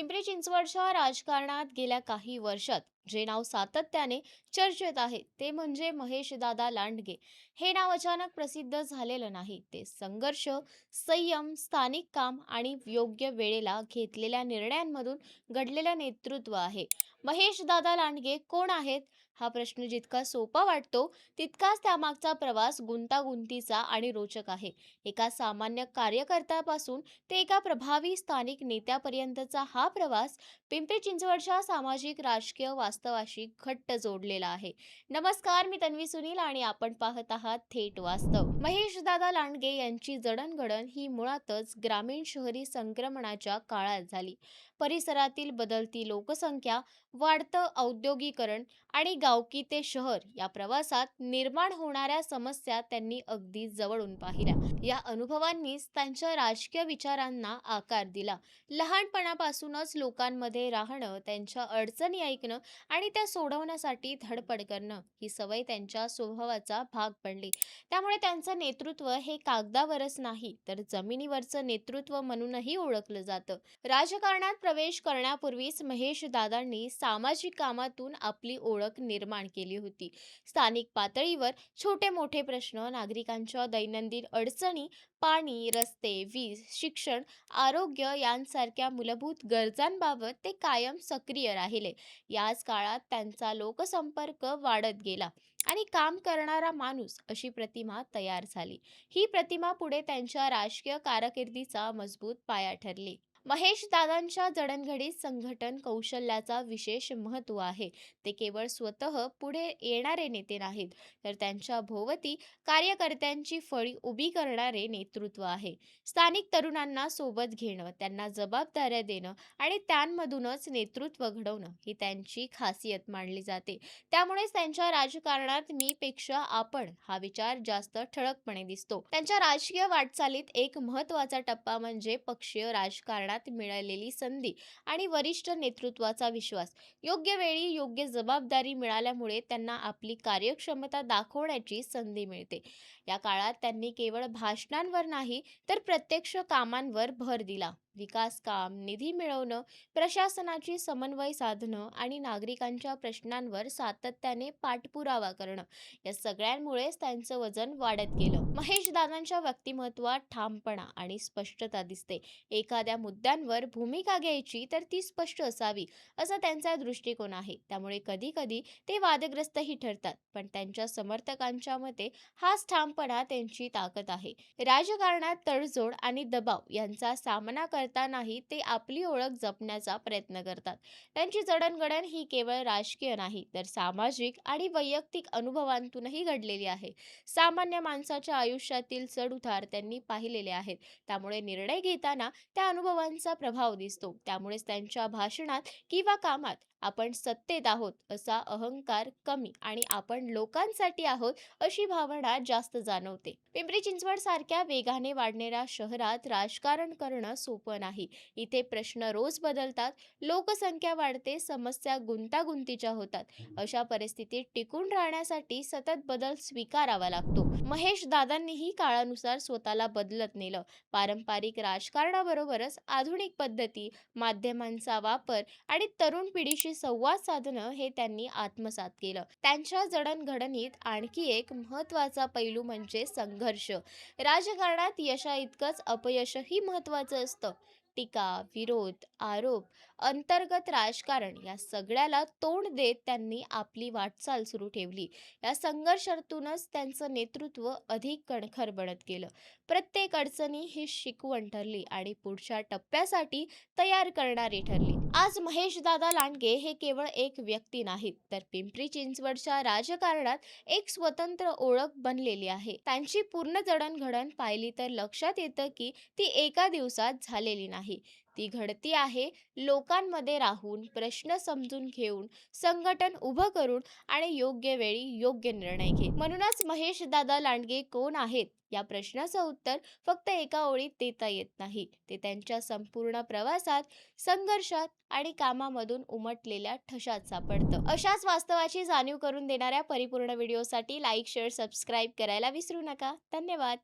पिंपरी चिंचवडच्या राजकारणात गेल्या काही वर्षात जे नाव सातत्याने चर्चेत आहे ते म्हणजे महेशदादा लांडगे. हे नाव अचानक प्रसिद्ध झालेलं नाही. ते संघर्ष संयम स्थानिक काम आणि योग्य वेळेला घेतलेल्या निर्णयांमधून घडलेलं नेतृत्व आहे. महेशदादा लांडगे कोण आहेत? हा प्रश्न जितका सोपा वाटतो तितकाच त्यामागचा प्रवास गुंतागुंतीचा आणि रोचक आहे. एका सामान्य कार्यकर्त्यापासून ते एका प्रभावी स्थानिक नेत्यापर्यंतचा हा प्रवास पिंपरी चिंचवडच्या सामाजिक राजकीय वास्तवाशी घट्ट जोडलेला आहे. नमस्कार मी तन्वी सुनील आणि आपण पाहत आहात थेट वास्तव. महेश दादा लांडगे यांची जडणघडण ही मुळातच ग्रामीण शहरी संक्रमणाच्या काळात झाली. परिसरातील बदलती लोकसंख्या वाढतं औद्योगिकरण आणि गावकी ते शहर या प्रवासात निर्माण होणाऱ्या समस्या त्यांनी अगदी जवळून पाहिल्या. या अनुभवांनीच त्यांच्या राजकीय विचारांना आकार दिला. लहानपणापासूनच लोकांमध्ये राहणं त्यांच्या अडचणी ऐकणं आणि त्या सोडवण्यासाठी धडपड करणं ही सवय त्यांच्या स्वभावाचा भाग बनली त्यामुळे त्यांचं नेतृत्व हे कागदावरच नाही तर जमिनीवरचं नेतृत्व म्हणूनही ओळखलं जातं. राजकारणात प्रवेश करण्यापूर्वीच महेश दादांनी सामाजिक कामातून आपली ओळख निर्माण केली होती. स्थानिक पातळीवर छोटे मोठे प्रश्न नागरिकांच्या दैनंदिन अडचणी पाणी रस्ते वीज शिक्षण आरोग्य यांसारख्या मूलभूत गरजांबाबत ते कायम सक्रिय राहिले. याच काळात त्यांचा लोकसंपर्क वाढत गेला आणि काम करणारा माणूस अशी प्रतिमा तयार झाली. ही प्रतिमा पुढे त्यांच्या राजकीय कारकिर्दीचा मजबूत पाया ठरली. महेश दादांच्या जडणघडीत संघटन कौशल्याचा विशेष महत्त्व आहे. ते केवळ स्वतः पुढे येणारे नेते नाहीत तर त्यांच्या भोवती कार्यकर्त्यांची फळी उभी करणारे नेतृत्व आहे. स्थानिक तरुणांना सोबत घेणं त्यांना जबाबदाऱ्या देणं आणि त्यांमधूनच नेतृत्व घडवणं ही त्यांची खासियत मानली जाते. त्यामुळेच त्यांच्या राजकारणात मी पेक्षा आपण हा विचार जास्त ठळकपणे दिसतो. त्यांच्या राजकीय वाटचालीत एक महत्त्वाचा टप्पा म्हणजे पक्षीय राजकारणात मिळालेली संधी आणि वरिष्ठ नेतृत्वाचा विश्वास. योग्य वेळी योग्य जबाबदारी मिळाल्यामुळे त्यांना आपली कार्यक्षमता दाखवण्याची संधी मिळते. या काळात त्यांनी केवळ भाषणांवर नाही तर प्रत्यक्ष कामांवर भर दिला. विकास काम निधी मिळवणं प्रशासनाची समन्वय साधणं आणि नागरिकांच्या प्रश्नांवर सातत्याने पाठपुरावा करणं या सगळ्यांमुळेच त्यांचं वजन वाढत गेलं. महेश दादांच्या व्यक्तिमत्वात ठामपणा आणि स्पष्टता दिसते. एखाद्या मुद्द्यांवर भूमिका घ्यायची तर ती स्पष्ट असावी असा त्यांचा दृष्टिकोन आहे. त्यामुळे कधी कधी ते वादग्रस्तही ठरतात पण त्यांच्या समर्थकांच्या मते हाच ठामपणा त्यांची ताकद आहे. राजकारणात तडजोड आणि दबाव यांचा सामना करतानाही ते आपली ओळख जपण्याचा प्रयत्न करतात. त्यांची जडणघडण ही केवळ राजकीय नाही तर सामाजिक आणि वैयक्तिक अनुभवांतूनही घडलेली आहे. सामान्य माणसाच्या आयुष्यातील चढउतार त्यांनी पाहिलेले आहेत. त्यामुळे निर्णय घेताना त्या अनुभवांचा प्रभाव दिसतो. त्यामुळेच त्यांच्या भाषणात किंवा कामात आपण सत्तेत आहोत असा अहंकार कमी आणि आपण लोकांसाठी आहोत अशी भावना जास्त जाणवते. पिंपरी चिंचवड सारख्या वेगाने वाढणाऱ्या शहरात राजकारण करणं सोपं नाही. इथे प्रश्न रोज बदलतात लोकसंख्या वाढते समस्या गुंतागुंतीच्या होतात. अशा परिस्थितीत टिकून राहण्यासाठी सतत बदल स्वीकारावा लागतो. महेश दादांनीही काळानुसार स्वतःला बदलत नेलं. पारंपरिक राजकारणाबरोबरच आधुनिक पद्धती माध्यमांचा वापर आणि तरुण पिढीशी संवाद साधणं हे त्यांनी आत्मसात केलं. त्यांच्या जडणघडणीत आणखी एक महत्त्वाचा पैलू म्हणजे संघर्ष. राजकारणात यशा इतकंच अपयशही महत्वाचं असतं. टीका विरोध आरोप अंतर्गत राजकारण या सगळ्याला तोंड देत त्यांनी आपली वाटचाल सुरू ठेवली. या संघर्षातूनच त्यांचं नेतृत्व अधिक कणखर बनत गेलं. प्रत्येक अडचणी ही शिकवण ठरली आणि पुढच्या टप्प्यासाठी तयार करणारी ठरली. आज महेश दादा लांडगे हे केवळ एक व्यक्ती नाहीत तर पिंपरी चिंचवडच्या राजकारणात एक स्वतंत्र ओळख बनलेली आहे. त्यांची पूर्ण जडणघडण पाहिली तर लक्षात येतं की ती एका दिवसात झालेली नाही. ती घडती आहे लोकांमध्ये राहून प्रश्न समजून घेऊन संघटन उभं करून आणि योग्य वेळी योग्य निर्णय घे म्हणूनच महेश दादा लांडगे कोण आहेत? या प्रश्नाचं उत्तर फक्त एका ओळीत देता येत नाही. ते त्यांच्या संपूर्ण प्रवासात संघर्षात आणि कामामधून उमटलेल्या ठशात सापडतं. अशाच वास्तवाची जाणीव करून देणाऱ्या परिपूर्ण व्हिडिओसाठी लाईक शेअर सबस्क्राईब करायला विसरू नका. धन्यवाद.